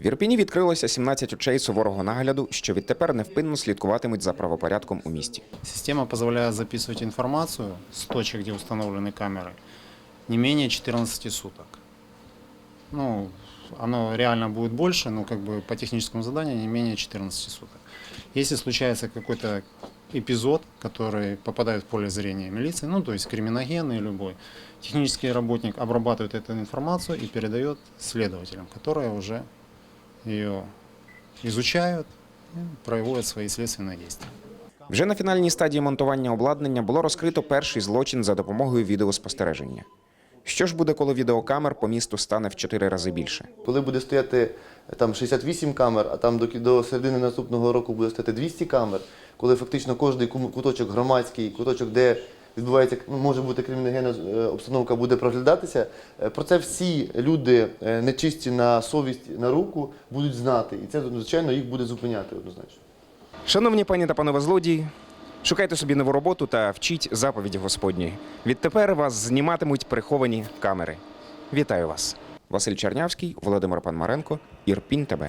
В Ірпіні відкрилося 17 очей суворого нагляду, що відтепер невпинно слідкуватимуть за правопорядком у місті. Система позволяет записывать информацию с точек, где установлены камеры, не менее 14 суток. Ну, оно реально будет больше, но как бы по техническому заданию не менее 14 суток. Если случается какой-то эпизод, который попадает в поле зрения милиции, ну, то есть криминогенный любой, технический работник обрабатывает эту информацию и передает следователям, которые уже ее изучают и проводят свои следственные действия. Вже на фінальній стадії монтування обладнання було розкрито перший злочин за допомогою відеоспостереження. Що ж буде, коли відеокамер по місту стане в чотири рази більше? Коли буде стояти е, там 68 камер, а там до, до середини наступного року буде стояти 200 камер, коли фактично кожний куточок громадський, куточок, де відбувається може бути криміногенна е, обстановка, буде проглядатися. е, Про це всі люди е, нечисті на совість, на руку будуть знати, і це звичайно їх буде зупиняти однозначно. Шановні пані та панове злодії, шукайте собі нову роботу та вчіть заповіді Господні. Відтепер вас зніматимуть приховані камери. Вітаю вас! Василь Чернявський, Володимир Панмаренко, Ірпінь ТБ.